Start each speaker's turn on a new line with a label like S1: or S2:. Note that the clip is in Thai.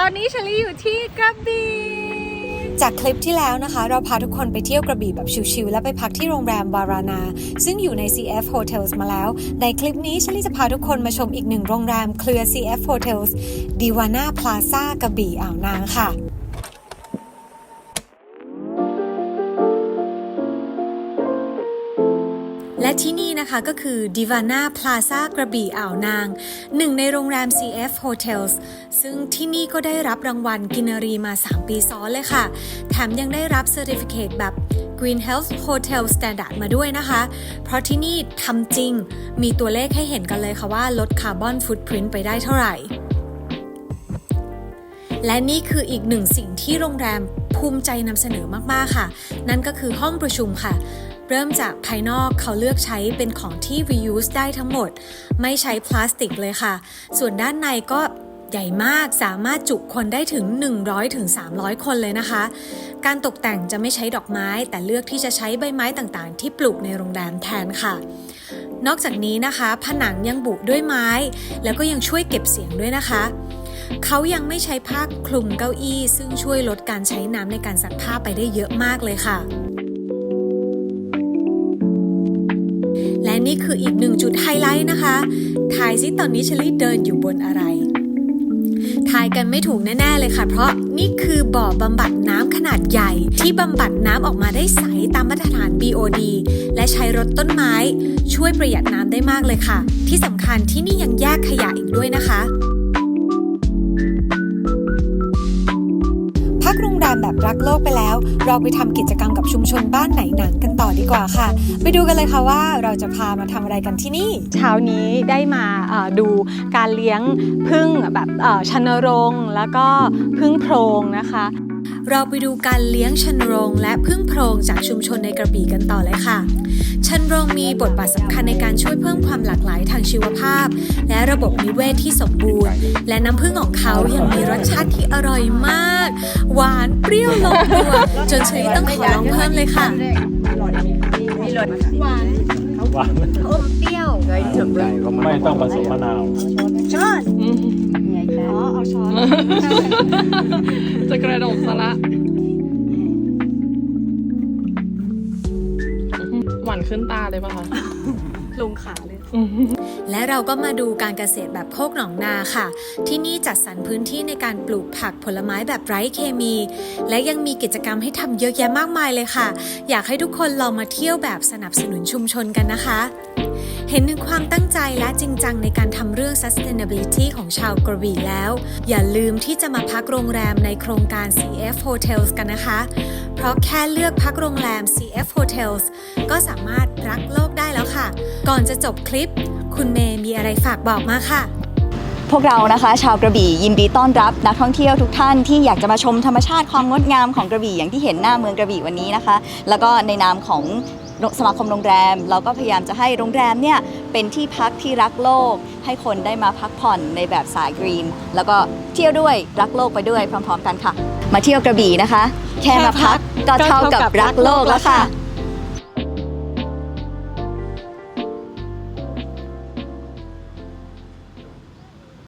S1: ตอนนี้เชลี่อยู่ที่กระบี่
S2: จากคลิปที่แล้วนะคะ เราพาทุกคนไปเที่ยวกระบี่แบบชิวๆและไปพักที่โรงแรมวารานา ซึ่งอยู่ใน CF Hotels มาแล้ว ในคลิปนี้เชลี่จะพาทุกคนมาชมอีกหนึ่งโรงแรมเครือ CF Hotels Divana Plaza กระบี่อ่าวนางค่ะ และที่นี่นะคะก็คือ Divana Plaza กระบี่อ่าวนาง หนึ่งในโรงแรม CF Hotels ซึ่งที่นี่ก็ได้รับรางวัลกินรีมา 3 ปีซ้อนเลยค่ะ แถมยังได้รับ Certificate แบบ Green Health Hotel Standard มาด้วยนะคะ เพราะที่นี่ทำจริง มีตัวเลขให้เห็นกันเลยค่ะว่าลดคาร์บอนฟุตพิ้นไปได้เท่าไหร่ และนี่คืออีกหนึ่งสิ่งที่โรงแรมภูมิใจนำเสนอมาก ๆ ค่ะ นั่นก็คือห้องประชุมค่ะ เริ่มจากภายนอกเขาเลือกใช้เป็นของที่ reuse ได้ทั้งหมด ไม่ใช้พลาสติกเลยค่ะ ส่วนด้านในก็ใหญ่มากสามารถจุคนได้ถึง 100ถึง300คนเลยนะคะ การตกแต่งจะไม่ใช้ดอกไม้ แต่เลือกที่จะใช้ใบไม้ต่างๆ ที่ปลูกในโรงแรมแทนค่ะ นอกจากนี้นะคะ ผนังยังบุด้วยไม้ แล้วก็ยังช่วยเก็บเสียงด้วยนะคะ เขายังไม่ใช้ผ้าคลุมเก้าอี้ ซึ่งช่วยลดการใช้น้ำในการซักผ้าไปได้เยอะมากเลยค่ะ และนี่คืออีกหนึ่งจุดไฮไลท์นะคะ ทายซิตอนนี้เชลี่เดินอยู่บนอะไร ทายกันไม่ถูกแน่ ๆ เลยค่ะ เพราะนี่คือบ่อบำบัดน้ำขนาดใหญ่ ที่บำบัดน้ำออกมาได้ใสตามมาตรฐาน BOD และใช้รถต้นไม้ ช่วยประหยัดน้ำได้มากเลยค่ะ ที่สำคัญที่นี่ยังแยกขยะอีกด้วยนะคะ รักโลกไปแล้ว เราไปทำกิจกรรมกับชุมชนบ้านไหนหนังกันต่อดีกว่าค่ะ ไปดูกันเลยค่ะว่าเราจะพามาทำอะไรกันที่นี่
S1: เช้านี้ได้มาดูการเลี้ยงพึ่งแบบชนรงแล้วก็พึ่งโพรงนะคะ
S2: เราไปดูการเลี้ยงชันโรงและพึ่งโพรงจากชุมชนในกระบี่กันต่อเลยค่ะ ชันโรงมีบทบาทสำคัญในการช่วยเพิ่มความหลากหลายทางชีวภาพ และระบบนิเวศที่สมบูรณ์ และน้ำผึ้งของเขายังมีรสชาติที่อร่อยมาก หวานเปรี้ยวลงตัวจนเชยต้องขอลองเพิ่มเลยค่ะ
S1: หวาน
S3: หวาน
S1: อมเปรี้ยว
S3: ไม่ต้องผสมมะนาว
S1: อ๋อเอาช้อน
S4: จะกระดกซะละหวานขึ้นตาเลยป่ะคะ
S1: ลงขาเลย
S2: และเราก็มาดูการเกษตรแบบโคกหนองนาค่ะ ที่นี่จัดสรรพื้นที่ในการปลูกผักผลไม้แบบไร้เคมี และยังมีกิจกรรมให้ทำเยอะแยะมากมายเลยค่ะ อยากให้ทุกคนลองมาเที่ยวแบบสนับสนุนชุมชนกันนะคะ เห็นถึงความตั้งใจและจริงจังในการทำเรื่อง sustainability ของชาวกระบี่แล้ว อย่าลืมที่จะมาพักโรงแรมในโครงการ CF Hotels กันนะคะ เพราะแค่เลือกพักโรงแรม CF Hotels ก็สามารถรักโลกได้แล้วค่ะ ก่อนจะจบคลิป คุณเมย์มีอะไรฝากบอกมาค่ะ
S5: พวกเรานะคะ ชาวกระบี่ยินดีต้อนรับนักท่องเที่ยวทุกท่านที่อยากจะมาชมธรรมชาติความงดงามของกระบี่อย่างที่เห็นหน้าเมืองกระบี่วันนี้นะคะ แล้วก็ในนามของ สมาคมโรงแรม เราก็พยายามจะให้โรงแรมเนี่ยเป็นที่พักที่รักโลก ให้คนได้มาพักผ่อนในแบบสายกรีน แล้วก็เที่ยวด้วยรักโลกไปด้วยพร้อม ๆ กันค่ะ มาเที่ยวกระบี่นะคะ แค่มาพักก็เท่ากับรักโลกแล้วค่ะ